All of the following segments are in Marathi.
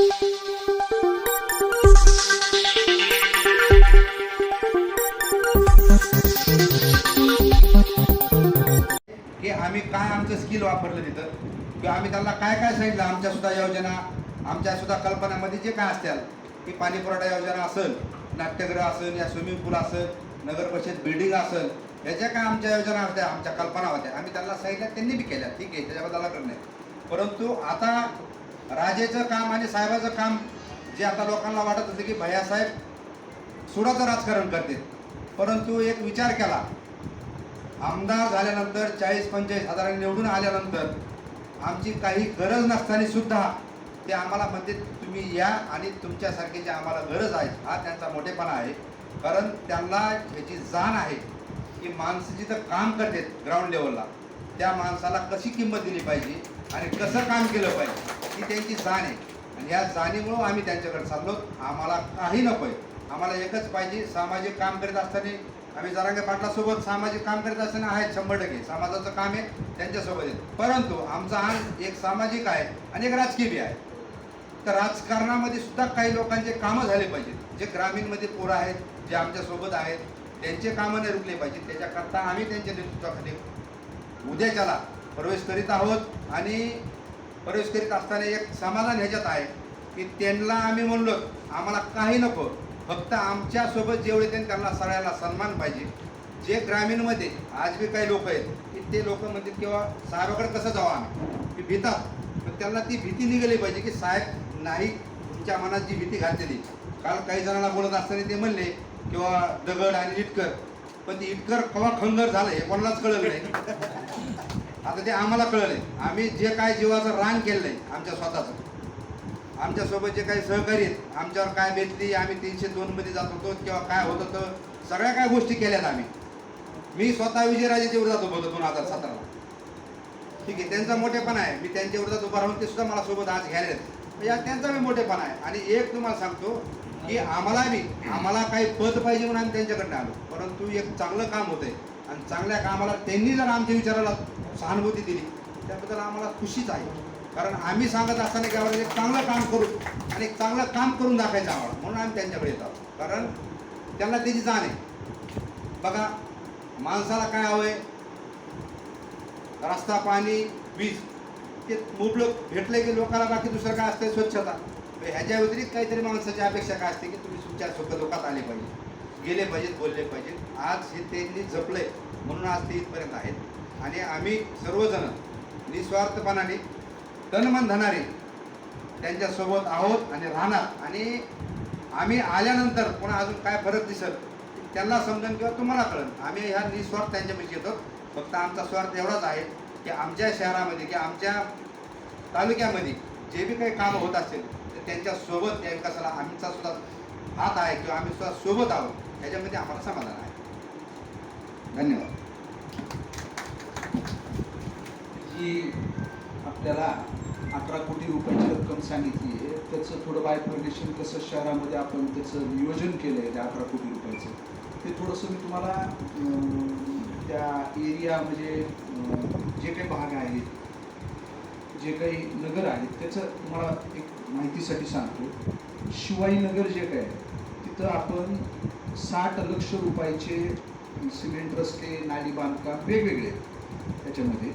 की आम्ही काय आमचं स्किल वापरलं तिथं? किंवा आम्ही त्यांना काय काय सांगितलं? आमच्या सुद्धा योजना आमच्या सुद्धा कल्पनामध्ये जे काय असतील की पाणी पुरवठा योजना असेल नाट्यगृह असेल या स्विमिंग पूल असेल नगर परिषद बिल्डिंग असेल याच्या काय आमच्या योजना होत्या आमच्या कल्पना होत्या आम्ही त्यांना सांगितल्या त्यांनी बी केल्या. ठीक आहे त्याच्याबद्दल करणे परंतु आता राजेचं काम आणि साहेबाचं काम जे आता लोकांना वाटत होते की भैयासाहेब सुडाचं राजकारण करते. परंतु एक विचार केला. आमदार झाल्यानंतर चाळीस पंचेचाळीस हजारांनी निवडून आल्यानंतर आमची काही गरज नसताना सुद्धा ते आम्हाला म्हणते तुम्ही या आणि तुमच्यासारखी जी आम्हाला गरज आहे हा त्यांचा मोठेपणा आहे. कारण त्यांना ह्याची जाण आहे की माणसं जिथं काम करतात ग्राउंड लेवलला त्या माणसाला कशी किंमत दिली पाहिजे आणि कसं काम केलं पाहिजे ही त्यांची जाण आहे. आणि या जाणीमुळं आम्ही त्यांच्याकडे चाललो. आम्हाला काही नको आहे. आम्हाला एकच पाहिजे सामाजिक काम करीत असताना. आम्ही जरांगे पाटलासोबत सामाजिक काम करीत असताना आहेत शंभर टक्के. समाजाचं काम आहे त्यांच्यासोबत आहे. परंतु आमचा हा एक सामाजिक आहे आणि एक राजकीय बी आहे. तर राजकारणामध्ये सुद्धा काही लोकांचे कामं झाले पाहिजेत. जे ग्रामीणमध्ये पोरं आहेत जे आमच्यासोबत आहेत त्यांचे कामं नाही रुकले पाहिजेत. त्याच्याकरता आम्ही त्यांच्या नेतृत्वाखाली उद्याच्याला प्रवेश करीत आहोत आणि प्रवेश करीत असताना एक समाधान ह्याच्यात आहे की त्यांना आम्ही म्हणलो आम्हाला काही नको फक्त आमच्यासोबत जेवढे त्यांनी त्यांना सगळ्यांना सन्मान पाहिजे. जे ग्रामीणमध्ये आज बी काही लोक आहेत की ते लोक म्हणतात किंवा साहेबाकडे कसं जावं आम्ही? की भीतात. पण त्यांना ती भीती निघाली पाहिजे की साहेब नाही तुमच्या मनात जी भीती घातलेली. काल काही जणांना बोलत असताना ते म्हणले किंवा दगड आणि लिटकर पण ते इटकर केव्हा खंगर झालं हे कोणालाच कळलं नाही. आता ते आम्हाला कळलंय. आम्ही जे काय जीवाचं रान केलंय आमच्या स्वतःचं. आमच्यासोबत जे काही सहकारी आहेत आमच्यावर काय बेतली आम्ही तीनशे दोनमध्ये जात होतो किंवा काय होत होतं सगळ्या काय गोष्टी केल्यात आम्ही. मी स्वतः विजयराजेच्या विरोधात उभं होतो दोन हजार सतराला. ठीक आहे त्यांचा मोठेपणा आहे. मी त्यांच्या विरोधात उभा राहून ते सुद्धा मला सोबत आज घ्यायला आहेत. या त्यांचा मी मोठेपणा आहे. आणि एक तुम्हाला सांगतो की आम्हाला बी आम्हाला काही पद पाहिजे म्हणून आम्ही त्यांच्याकडनं आलो. परंतु एक चांगलं काम होतंय. आणि चांगल्या कामाला त्यांनी जर आमच्या विचाराला सहानुभूती दिली त्याबद्दल आम्हाला खुशीच आहे. कारण आम्ही सांगत असताना की आम्हाला एक चांगलं काम करू आणि एक चांगलं काम करून दाखवायचं आम्हाला. म्हणून आम्ही त्यांच्याकडे येत आहोत. कारण त्यांना त्याची जाण आहे. बघा माणसाला काय हवंय रस्ता पाणी वीज. ते मुबलक भेटलं की लोकांना बाकी दुसरं काय असतं स्वच्छता. ह्याच्या व्यतिरिक्त काहीतरी माणसाची अपेक्षा काय असते की तुम्ही तुमच्या सुख लोकात आले पाहिजे गेले पाहिजेत बोलले पाहिजेत. आज हे त्यांनी जपले म्हणून आज ते इथपर्यंत आहेत. आणि आम्ही सर्वजण निस्वार्थपणाने तनमन धनाने त्यांच्यासोबत आहोत आणि राहणार. आणि आम्ही आल्यानंतर पुन्हा अजून काय फरक दिसत त्यांना समजून किंवा तुम्हाला कळन आम्ही ह्या निस्वार्थ त्यांच्यापैकी येतो. फक्त आमचा स्वार्थ एवढाच आहे की आमच्या शहरामध्ये की आमच्या तालुक्यामध्ये जे बी काही कामं होत असेल त्यांच्यासोबत त्या विकासाला आमचा सुद्धा हात आहे किंवा आम्ही सुद्धा सोबत आहोत याच्यामध्ये आम्हाला समाधान आहे. धन्यवाद. जी आपल्याला अकरा कोटी रुपयाची रक्कम सांगितली आहे त्याचं थोडं बायफर्गेशन कसं शहरामध्ये आपण त्याचं नियोजन केलं आहे त्या अकरा कोटी रुपयाचं ते थोडंसं मी तुम्हाला अं, त्या एरिया म्हणजे जे काही भाग आहेत जे काही नगर आहेत त्याचं तुम्हाला एक माहितीसाठी सांगतो. शिवाईनगर जे काय आहे तिथं आपण साठ लक्ष रुपयाचे सिमेंट रस्ते नाली बांधकाम वेगवेगळे आहेत त्याच्यामध्ये.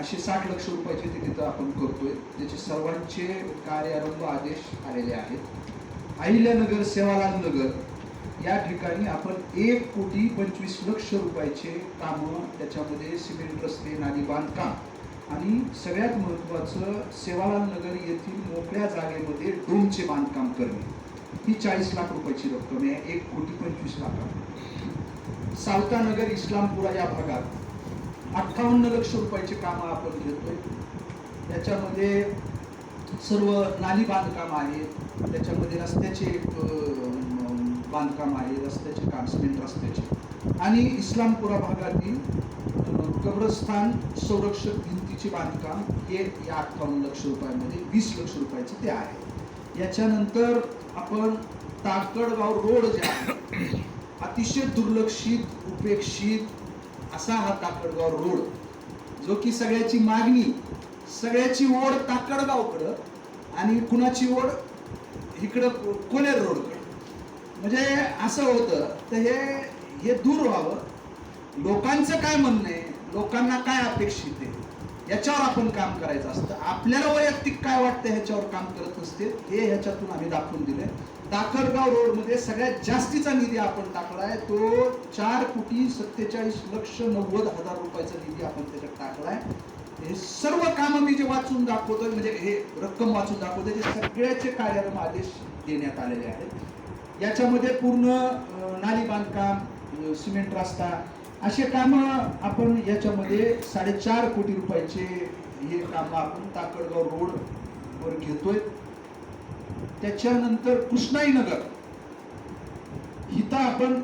असे साठ लक्ष रुपयाचे ते तिथं आपण करतोय. त्याचे सर्वांचे कार्यारंभ आदेश आलेले आहेत. अहिल्यानगर सेवालाल नगर या ठिकाणी आपण एक कोटी पंचवीस लक्ष रुपयाचे कामं त्याच्यामध्ये सिमेंट रस्ते नाली बांधकाम आणि सगळ्यात महत्त्वाचं सेवालाल नगर येथील मोकळ्या जागेमध्ये डोमचे बांधकाम करणे. ही चाळीस लाख रुपयाची रक्कम आहे एक कोटी पंचवीस लाख सावतानगर इस्लामपुरा या भागात अठ्ठावन्न लक्ष रुपयाचे कामं आपण घेतोय. त्याच्यामध्ये सर्व नाली बांधकाम आहेत त्याच्यामध्ये रस्त्याचे बांधकाम आहे रस्त्याचे काम सिमेंट रस्त्याचे. आणि इस्लामपुरा भागातील कब्रस्थान संरक्षक संरक्षक भिंतीचे बांधकाम हे या अठ्ठावन्न लक्ष रुपयामध्ये वीस लक्ष रुपयाचे ते आहे. याच्यानंतर आपण ताकडगाव रोड जे आहे अतिशय दुर्लक्षित उपेक्षित असा हा ताकडगाव रोड जो की सगळ्याची मागणी सगळ्याची ओढ ताकडगावकडं आणि कुणाची ओढ इकडं को- कोलेर रोडकडे. म्हणजे असं होतं तर हे हे दूर व्हावं. लोकांचं काय म्हणणं आहे? लोकांना काय अपेक्षित आहे? याच्यावर आपण काम करायचं असतं. आपल्याला वैयक्तिक काय वाटतं ह्याच्यावर काम करत नसते हे ह्याच्यातून आम्ही दाखवून दिले दाखरगाव रोडमध्ये सगळ्यात जास्तीचा निधी आपण टाकलाय तो चार कोटी सत्तेचाळीस लक्ष नव्वद हजार रुपयाचा निधी आपण त्याच्यात टाकलाय हे सर्व कामं मी जे वाचून दाखवतोय म्हणजे हे रक्कम वाचून दाखवतोय ते सगळ्याचे कार्यक्रम आदेश देण्यात आलेले आहेत. याच्यामध्ये पूर्ण नाली बांधकाम सिमेंट रस्ता असे कामं आपण याच्यामध्ये साडेचार कोटी रुपयाचे हे कामं आपण ताकडगाव रोड वर घेतोय. त्याच्यानंतर कृष्णाई नगर इथं आपण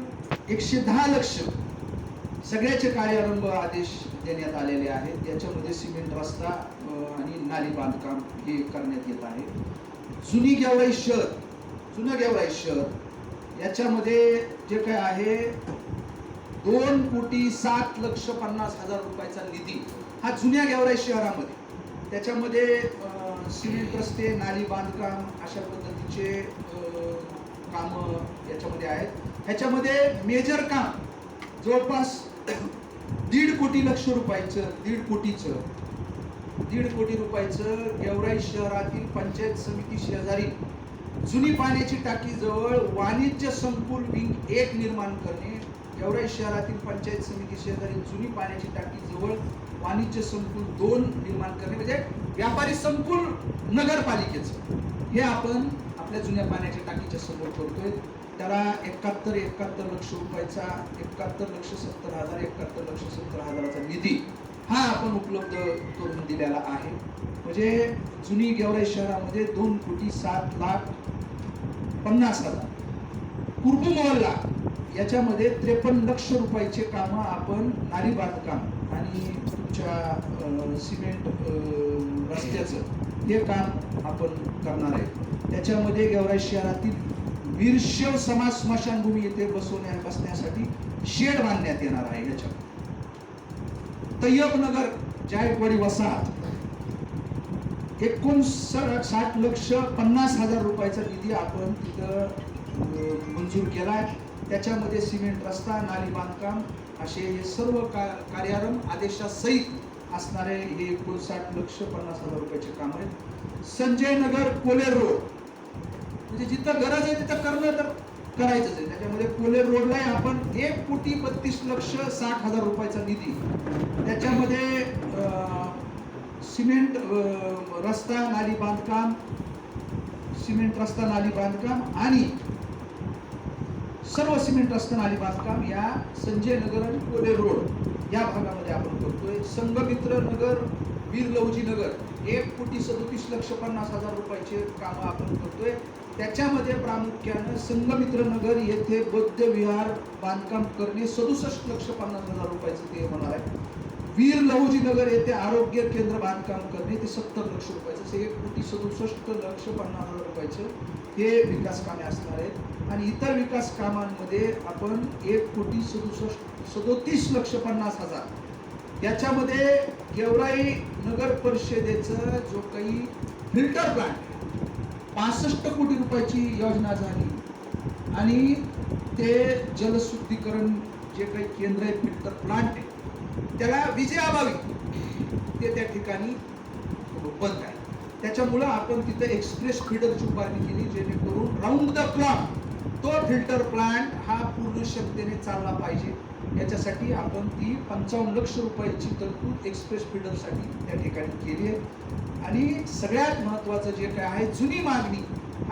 एकशे दहा लक्ष सगळ्याचे कार्यारंभ आदेश देण्यात आलेले आहेत. याच्यामध्ये सिमेंट रस्ता आणि नाली बांधकाम हे करण्यात येत आहे. जुनी गेवराई शहर जुनं गेवराई शहर याच्यामध्ये जे काय आहे दोन कोटी सात लक्ष पन्नास हजार रुपयाचा निधी हा जुन्या गेवराई शहरामध्ये. त्याच्यामध्ये सिमेंट रस्ते नाली बांधकाम अशा पद्धतीचे कामं याच्यामध्ये आहेत. ह्याच्यामध्ये मेजर काम जवळपास दीड कोटी लक्ष रुपयाचं दीड कोटीचं दीड कोटी रुपयाचं गेवराई शहरातील पंचायत समिती शेजारी जुनी पाण्याची टाकीजवळ वाणिज्य संकुल विंग एक निर्माण करणे एवढ्या शहरातील पंचायत समिती शेजारी जुनी पाण्याची टाकी जवळ वाणिज्य संकुल दोन निर्माण करणे म्हणजे व्यापारी संकुल नगरपालिकेचं. हे आपण आपल्या जुन्या पाण्याच्या टाकीच्या समोर करतोय त्याला एकाहत्तर एकाहत्तर लक्ष रुपयाचा एकाहत्तर लक्ष सत्तर हजार एकाहत्तर लक्ष सत्तर हजाराचा निधी हा आपण उपलब्ध करून दिलेला आहे. म्हणजे जुनी गेवराई शहरामध्ये दोन कोटी सात लाख पन्नास हजार. कुर्बू मोहल्ला याच्यामध्ये त्रेपन्न लक्ष रुपयाचे कामं आपण नारी बांधकाम आणि तुमच्या अं, सिमेंट रस्त्याचं हे काम आपण करणार आहे. त्याच्यामध्ये गेवराई शहरातील वीरशैव समाज स्मशानभूमी येथे बसवण्या बसण्यासाठी शेड बांधण्यात येणार आहे याच्यात. तय्यबनगर जायकवाडी वसाहत एकोणसाठ साठ लक्ष पन्नास हजार रुपयाचा निधी आपण तिथं मंजूर केला आहे त्याच्यामध्ये सिमेंट रस्ता नाली बांधकाम असे हे सर्व का कार्यारंभ आदेशासहित असणारे हे एकोणसाठ लक्ष पन्नास हजार रुपयाचे काम आहेत. संजय नगर कोलेर रोड. म्हणजे जिथं गरज आहे तिथं करणं तर करायचंच आहे. त्याच्यामध्ये कोलेर रोडला आपण एक कोटी बत्तीस लक्ष साठ हजार रुपयाचा निधी. त्याच्यामध्ये सिमेंट रस्ता नाली बांधकाम सिमेंट रस्ता नाली बांधकाम आणि सर्व सिमेंट रस्त्यानं आली बांधकाम या संजय नगर आणि कोले रोड या भागामध्ये आपण करतोय संघमित्र नगर वीर लवजी नगर एक कोटी सदोतीस लक्ष पन्नास हजार रुपयाचे कामं आपण करतोय. त्याच्यामध्ये प्रामुख्यानं संघमित्र नगर येथे बौद्ध विहार बांधकाम करणे सदुसष्ट लक्ष पन्नास हजार रुपयाचं ते होणार आहे. वीर लहुजी नगर येथे आरोग्य केंद्र बांधकाम करणे ते सत्तर लक्ष रुपयाचं असे एक कोटी सदुसष्ट लक्ष पन्नास हजार रुपयाचं हे विकास कामे असणार आहेत. आणि इतर विकास कामांमध्ये आपण एक कोटी सदुसष्ट सदोतीस लक्ष पन्नास हजार. याच्यामध्ये गेवराई नगर परिषदेचं जो काही फिल्टर प्लांट पासष्ट कोटी रुपयाची योजना झाली. आणि ते जलशुद्धीकरण जे काही केंद्र आहे फिल्टर प्लांट आहे त्याला विजयाभावी ते त्या ठिकाणी बंद आहे त्याच्यामुळं आपण तिथे एक्सप्रेस फिल्टरची उभारणी केली जेणेकरून राऊंड द क्लॉक तो फिल्टर प्लांट हा पूर्ण क्षमतेने चालला पाहिजे. याच्यासाठी आपण ती पंचावन्न लक्ष रुपयाची तरतूद एक्सप्रेस फिल्टरसाठी त्या ठिकाणी केली आहे. आणि सगळ्यात महत्त्वाचं जे काय आहे जुनी मागणी.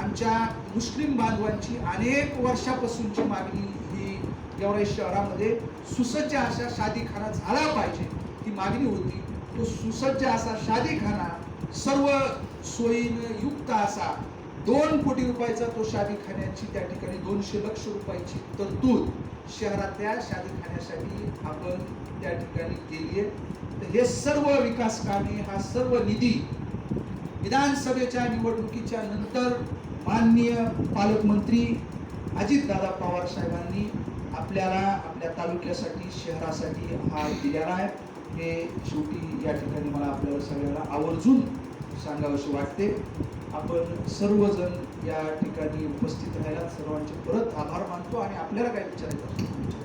आमच्या मुस्लिम बांधवांची अनेक वर्षापासूनची मागणी गेवराई शहरामध्ये सुसज्ज अशा शादीखाना झाला पाहिजे. ती मागणी होती. तो सुसज्ज असा शादीखाना सर्व सोयीनं युक्त असा दोन कोटी रुपयाचा तो शादीखान्याची त्या ठिकाणी दोनशे लक्ष रुपयाची तरतूद शहरातल्या शादीखान्यासाठी आपण त्या ठिकाणी केली आहे. तर हे सर्व विकास कामे हा सर्व निधी विधानसभेच्या निवडणुकीच्या नंतर माननीय पालकमंत्री अजितदादा पवार साहेबांनी आपल्याला आपल्या तालुक्यासाठी शहरासाठी हा दिलेला आहे. हे शेवटी या ठिकाणी मला आपल्याला सगळ्याला आवर्जून सांगावंशी वाटते. आपण सर्वजण या ठिकाणी उपस्थित राहायला सर्वांचे परत आभार मानतो आणि आपल्याला काय विचारायचं